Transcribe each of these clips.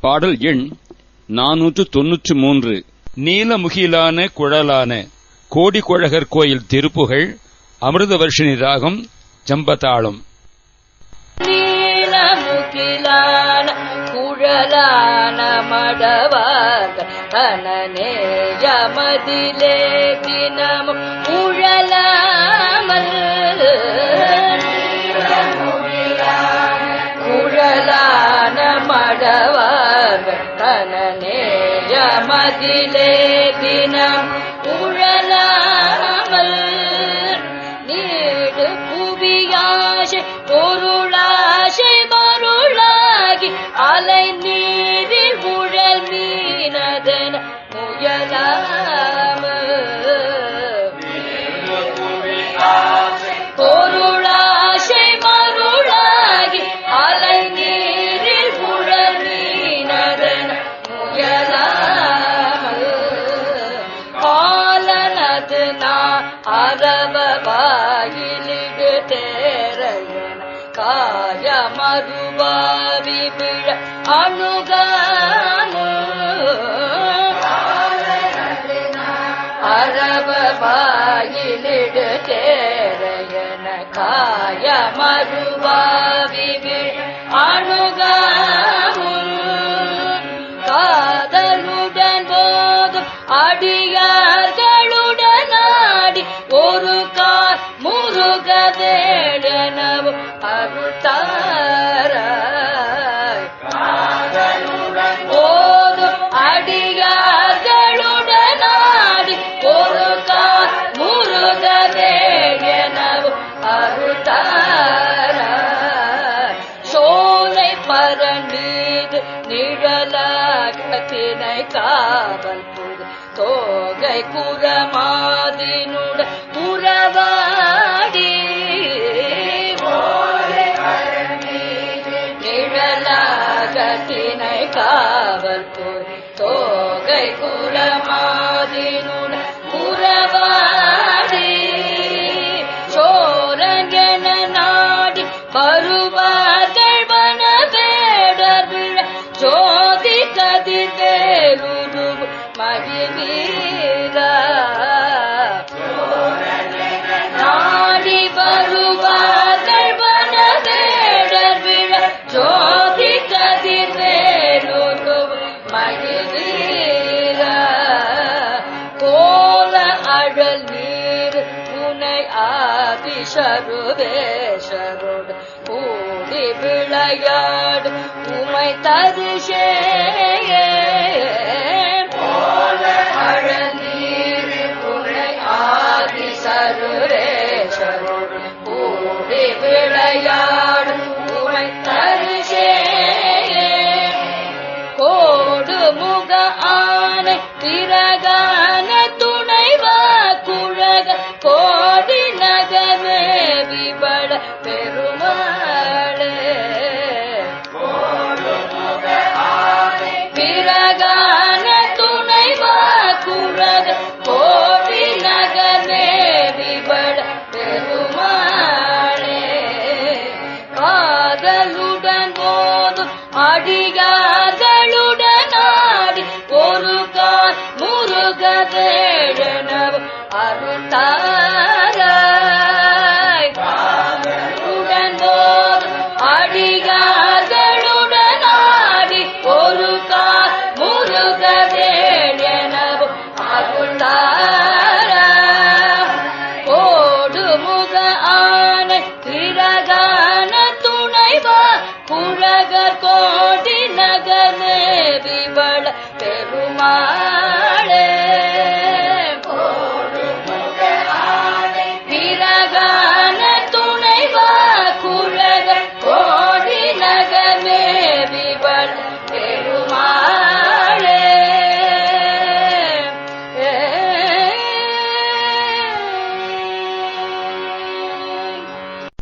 பாடல் எண் நானூற்று தொன்னூற்று மூன்று. நீலமுகிலான குழலான கோடி குழகர் கோயில் திருப்புகழ் அமிர்தவர்ஷினி ராகம் ஜம்பதாளம். நீலமுகிலான குழலான மடவாக கனநேயமதிலே தினமும் உழலாமல் குழலான மடவாக கனநேயமதிலே தினம் உழ அலை நீரில் உழல் மீனதன் முயலாம. பொருளாசை மருளாகி அலை நீரில் உழல் மீனதன் முயலாம. காலனது நான் அரவ வாயிலிடு அருவாவி விழ அணுகாமு? அரவ வாயிலிடு தேரையன காய மருவாவி விழ அணுகாமு? காதலுடன் போதும் அடியார்களுடன் ஆடி ஒரு கார் முருக வேடனவும் நிழலாக திணை காவல் புது தோகை குரமாதினுட புறவாடி நிழலாக திணை காவல் விளையாடு உமை தரிசே போதும்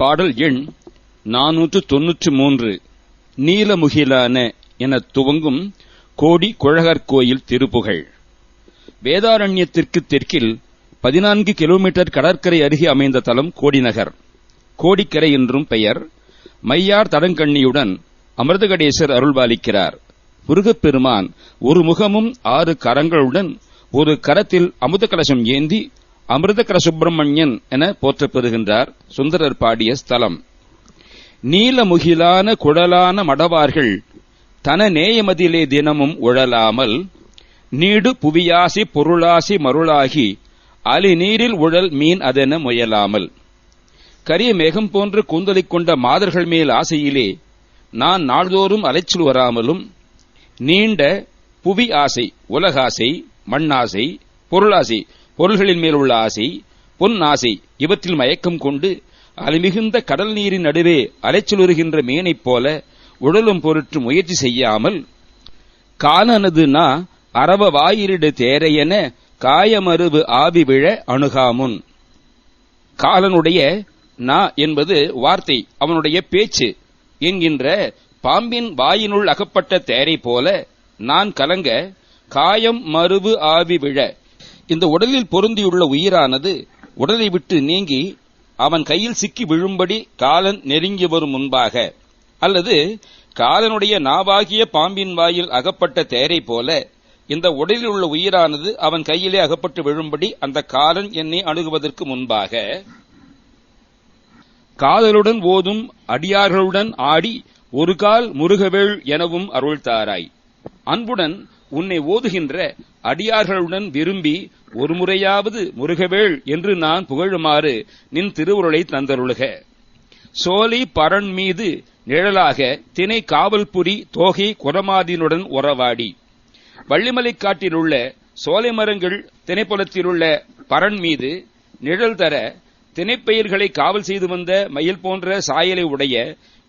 பாடல் எண் நானூற்று தொன்னூற்று மூன்று. நீலமுகிலான என துவங்கும் கோடி குழகர் கோயில் திருப்புகழ். வேதாரண்யத்திற்கு தெற்கில் பதினான்கு கிலோமீட்டர் கடற்கரை அருகே அமைந்த தலம் கோடிநகர். கோடிக்கரை என்றும் பெயர். மையார் தடங்கண்ணியுடன் அமிர்தகடேசர் அருள்பாலிக்கிறார். முருகப்பெருமான் ஒரு முகமும் ஆறு கரங்களுடன் ஒரு கரத்தில் அமுத கலசம் ஏந்தி அமிர்தகர சுப்பிரமணியன் என போற்றப் பெறுகின்றார் சுந்தரர் பாடிய ஸ்தலம். நீலமுகிலான குழலான மடவார்கள் தன நேயமதிலே தினமும் உழலாமல் நீடு புவியாசி பொருளாசி மருளாகி அலி நீரில் உழல் மீன் அதென முயலாமல். கரிய மேகம் போன்று கூந்தலிக் கொண்ட மாதர்கள் மேல் ஆசையிலே நான் நாள்தோறும் அலைச்சல் வராமலும் நீண்ட புவி ஆசை உலகாசை மண்ணாசை பொருளாசை பொருள்களின் மேல் உள்ள ஆசை பொன் ஆசை இவற்றில் மயக்கம் கொண்டு அலைமிகுந்த கடல் நீரின் நடுவே அலைச்சலுறுகின்ற மீனைப் போல உடலும் பொருட்டு முயற்சி செய்யாமல் காலனது நா அரவ வாயிரிடு தேரையென காயமருவு ஆவி விழ அணுகாமுன். காலனுடைய நா என்பது வார்த்தை அவனுடைய பேச்சு என்கின்ற பாம்பின் வாயினுள் அகப்பட்ட தேரை போல நான் கலங்க காயம் மருவு ஆவி விழ இந்த உடலில் பொருந்தியுள்ள உயிரானது உடலை விட்டு நீங்கி அவன் கையில் சிக்கி விழும்படி காலன் நெருங்கி வரும் முன்பாக அல்லது காலனுடைய நாவாகிய பாம்பின் வாயில் அகப்பட்ட தேரை போல இந்த உடலில் உள்ள உயிரானது அவன் கையிலே அகப்பட்டு விழும்படி அந்த காலன் என்னை அணுகுவதற்கு முன்பாக காதலுடன் ஓதும் அடியார்களுடன் ஆடி ஒரு கால் முருகவேள் எனவும் அருள்தாராய். அன்புடன் உன்னை ஓதுகின்ற அடியார்களுடன் விரும்பி ஒரு முறையாவது முருகவேள் என்று நான் புகழுமாறு நின் திருவுருளை தந்தருளுக. சோலை பரன் மீது நிழலாக தினை காவல்புரி தோகை குரமாதினுடன் உறவாடி. வள்ளிமலை காட்டிலுள்ள சோலை மரங்கள் திணைப்புலத்திலுள்ள பரன் மீது நிழல் தர திணைப்பயிர்களை காவல் செய்து வந்த மயில் போன்ற சாயலை உடைய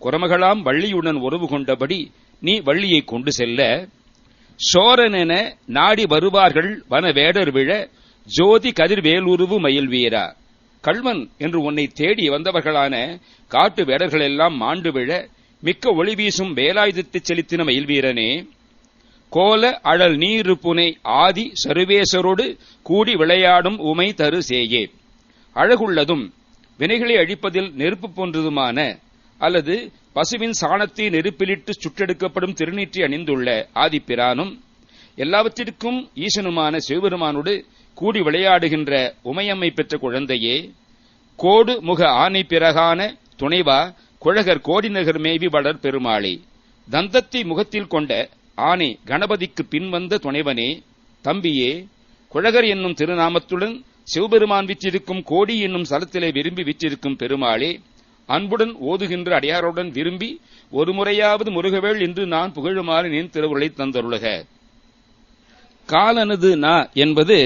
குரமகளாம் வள்ளியுடன் உறவு கொண்டபடி நீ வள்ளியை கொண்டு செல்ல. சோரனென நாடி வருவார்கள் வன வேடர் விழ ஜோதி கதிர்வேலுருவு மயில் வீரா. கள்வன் என்று உன்னை தேடி வந்தவர்களான காட்டு வேடர்கள் எல்லாம் மாண்டு விழ மிக்க ஒளி வீசும் வேலாயுதத்தை செலுத்தின மயில் வீரனே. கோல அழல் நீரு புனை ஆதி சருவேசரோடு கூடி விளையாடும் உமை தரு சேயே. அழகுள்ளதும் வினைகளை அழிப்பதில் நெருப்பு போன்றதுமான அல்லது பசுவின் சாணத்தை நெருப்பிலிட்டு சுட்டெடுக்கப்படும் திருநீற்றி அணிந்துள்ள ஆதிப்பிரானும் எல்லாவற்றிற்கும் ஈசனுமான சிவபெருமானோடு கூடி விளையாடுகின்ற உமையம்மை பெற்ற குழந்தையே கோடு முக ஆணை பிறகான துணைவா குழகர் கோடிநகர் மேவி வளர் பெருமாளே. தந்தத்தை முகத்தில் கொண்ட ஆணை கணபதிக்கு பின்வந்த துணைவனே தம்பியே குழகர் என்னும் திருநாமத்துடன் சிவபெருமான் விற்றிருக்கும் கோடி என்னும் சலத்திலே விரும்பி விற்றிருக்கும் பெருமாளே அன்புடன் ஓதுகின்ற அடியாருடன் விரும்பி ஒரு முறையாவது முருகவேள் என்று நான் புகழுமாறு நின் திருவுருளை தந்தருளுக. காலனது நா என்பது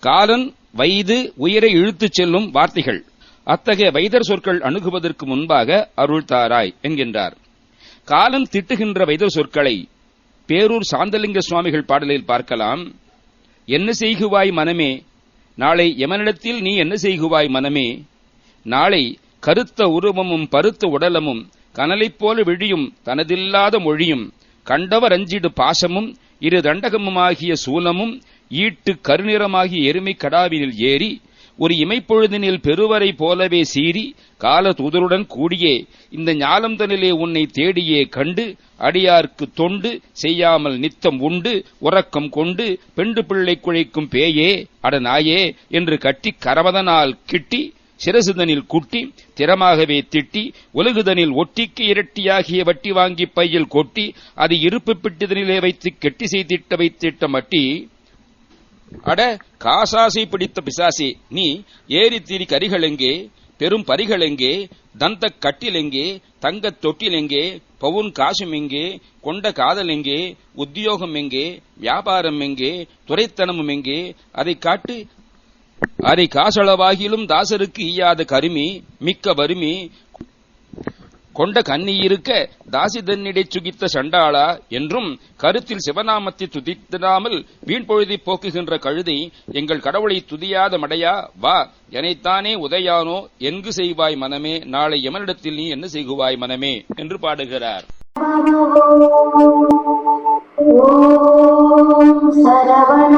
காலன் வயது உயிரை இழுத்துச் செல்லும் வார்த்தைகள். அத்தகைய வைதர் சொற்கள் அணுகுவதற்கு முன்பாக அருள் தாராய் என்கின்றார். காலன் திட்டுகின்ற வைதர் சொற்களை பேரூர் சாந்தலிங்க சுவாமிகள் பாடலில் பார்க்கலாம். என்ன செய்குவாய் மனமே? நாளை எமனிடத்தில் நீ என்ன செய்குவாய் மனமே? நாளை கருத்த உருவமும் பருத்த உடலமும் கனலைப் போல விழியும் தனதில்லாத மொழியும் கண்டவர் அஞ்சிடு பாசமும் இரு தண்டகமுமாகிய சூலமும் ஈட்டு கருநிறமாகிய எருமை கடாவினில் ஏறி ஒரு இமைப்பொழுதினில் பெருவரை போலவே சீறி கால தூதருடன் கூடியே இந்த ஞாலந்தனிலே உன்னை தேடியே கண்டு அடியார்க்கு தொண்டு செய்யாமல் நித்தம் உண்டு உறக்கம் கொண்டு பெண்டு பிள்ளை குழைக்கும் பேயே அட நாயே என்று கட்டி கரவதனால் கிட்டி சிரசுதனில் குட்டி திறமாகவே திட்டி உலகுதனில் ஒட்டிக்கு இரட்டியாகிய வட்டி வாங்கி பையில் கொட்டி அது இருப்பு பிட்டுதனிலே வைத்து கெட்டி செய்திட்ட வைத்திட்ட மட்டி அட காசாசை பிடித்த பிசாசி நீ ஏரி திரி கரிகள் எங்கே பெரும் பரிகள் எங்கே தந்த கட்டில் எங்கே தங்கத் தொட்டில் எங்கே பவுன் காசும் எங்கே கொண்ட காதல் எங்கே உத்தியோகம் எங்கே வியாபாரம் எங்கே துறைத்தனமும் எங்கே அதை காட்டு அதை காசளவாகிலும் தாசருக்கு ஈயாத கருமி மிக்க வறுமி கொண்ட கண்ணி இருக்க தாசி தன்னிடை சுகித்த சண்டாளா என்றும் கருத்தில் சிவநாமத்தை துதித்திடாமல் வீண் பொழுதி போக்குகின்ற கழுதை எங்கள் கடவுளை துதியாத மடையா வா எனைத்தானே உதயானோ எங்கு செய்வாய் மனமே நாளை எமனிடத்தில் நீ என்ன செய்குவாய் மனமே என்று பாடுகிறார். ஓம் சரவண